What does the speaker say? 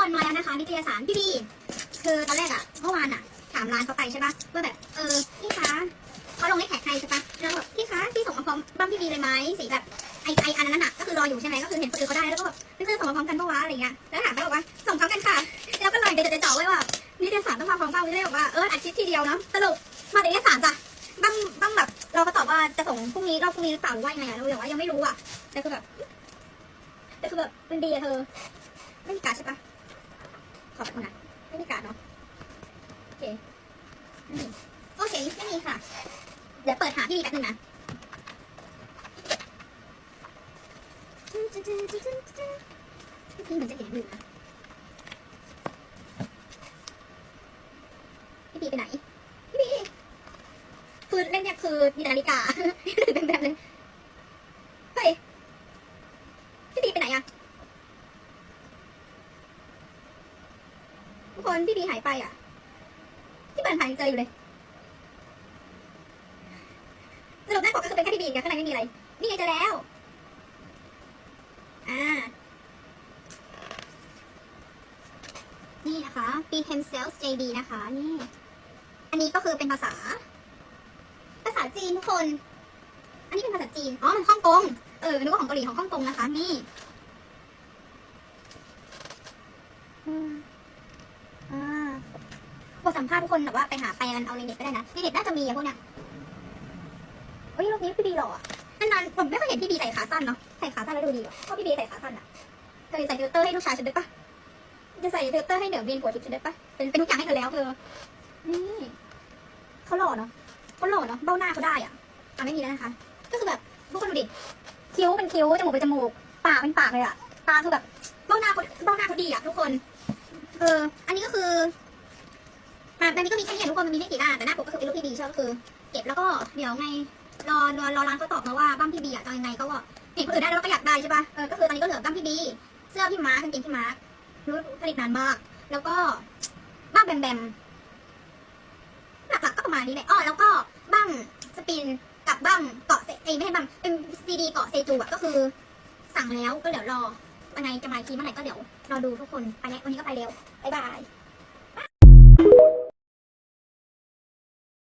คนมาแล้วนะคะนิตยสารพี่บีคือตอนแรกอะเมื่อวานอะถามร้านเขาไปใช่ปะว่าแบบเออพี่คะเขาลงในแท็กใครใช่ปะแล้วแบบพี่คะพี่ส่งมาพร้อมบ้างพี่บีเลยไหมสีแบบไอไออันนั้นน่ะก็คือรออยู่ใช่ไหมก็คือเห็นคนอื่นเขาได้แล้วก็แบบพี่คือส่งมาพร้อมกันปะวะอะไรเงี้ยแล้วถามเขาบอกว่าส่งพร้อมกันค่ะแล้วก็เลยเดี๋ยวจะเจาไว้ว่านิตยสารต้องมาพร้อมกันไม่ได้บอกว่าเอออาทิตย์ทีเดียวเนาะสรุปมาแต่นิตยสารจ้ะบ้างบ้างแบบเราก็ตอบว่าจะส่งพรุ่งนี้รอบพรุ่งนี้หรือเปล่าหรือว่ายังไงอะเราบอกว่ายังไม่รู้อะแต่คือแบบแต่คือแบบมันดีอะเธอไม่มีการใช่ปะ อบบคนนั้นไม่มีการดเนาะโอเคไม่มีโอเคไม่มีค่ะ เดี๋ยวเปิดหาพี่มีแป๊บนึงนะพี่เหมือนจะเห็นอยู่นะพี่บีไปไหน พี่บีคือเล่นเนี่ยคือมีนาฬิกา เป็นแบบนึงเฮ้ย พี่บีไปไหนอะ ทุกคนพี่บีหายไปอะ ที่เปิดหายเจออยู่เลยสรุปหน้าปกก็คือเป็นแค่พี่บีกับข้างในไม่มีอะไร นี่ไงเจอแล้ว อ่า นี่นะคะ b h e m Sales JD นะคะ นี่ อันนี้ก็คือเป็นภาษา ภาษาจีนทุกคน อันนี้เป็นภาษาจีน อ๋อ มันฮ่องกง เออนึกว่าของเกาหลีของฮ่องกงนะคะ นี่อืม อ่า บทสัมภาษณ์ทุกคนแบบว่าไปหาแปลกันเอาในเน็ตก็ได้นะในเน็ตน่าจะมีอะพวกเนี้ยเฮ้ยรูปนี้พี่บีหล่ออะนานๆผมไม่เคยเห็นพี่บีใส่ขาสั้นเนาะใส่ขาสั้นแล้วดูดีอะเพราะพี่บีใส่ขาสั้นอะเคยใส่ฟิลเตอร์ให้ลูกชายฉันด้ปะจะใส่ฟิลเตอร์ให้เหนือเวียนหัวทิพย์ฉันด้ปะเป็นเป็นทุกอย่างให้เธอแล้วเธอนี่เขาหล่อเนาะเขาหล่อเนาะเบ้าหน้าเขาได้อะอะไม่มีแล้วนะคะ ก็คือแบบทุกคนดูดิคิ้วเป็นคิ้วจมูกเป็นจมูกปากเป็นปากเลยอะตาคือแบบเบ้าหน้าเขาเบ้าหน้าเขาดีอะทุกคน เออ อันนี้ก็คือ อะอันนี้ก็มีแค่นี้ทุกคนมันมีไม่กี่หน้าแต่หน้าปกก็คือเป็นรูปพี่บีใช่ก็คือ เก็บแล้วก็เดี๋ยวไงรอรอรอร้านเขาตอบมาว่าบ้างพี่บีอะจะยังไงก็ว่าเห็นคนอื่นได้แล้วก็อยากได้ใช่ปะเออก็คือตอนนี้ก็เหลือบ้างพี่บีเสื้อพี่มาร์คกางเกงพี่มาร์ครู้ผลิตนานมาก แล้วก็บ้างแบมแบมหลักๆก็ประมาณนี้แหละอ้อแล้วก็บ้างสปินกับบ้างเกาะเซเอ้ไม่ใช่บ้างเป็นซีดีเกาะเซจูอะก็คือ สั่งแล้วก็เดี๋ยวรอวันไหนจะมาทีเมื่อไหร่ก็เดี๋ยวรอดูทุกคนไปแล้ววันนี้ก็ไปเร็วบ๊ายบาย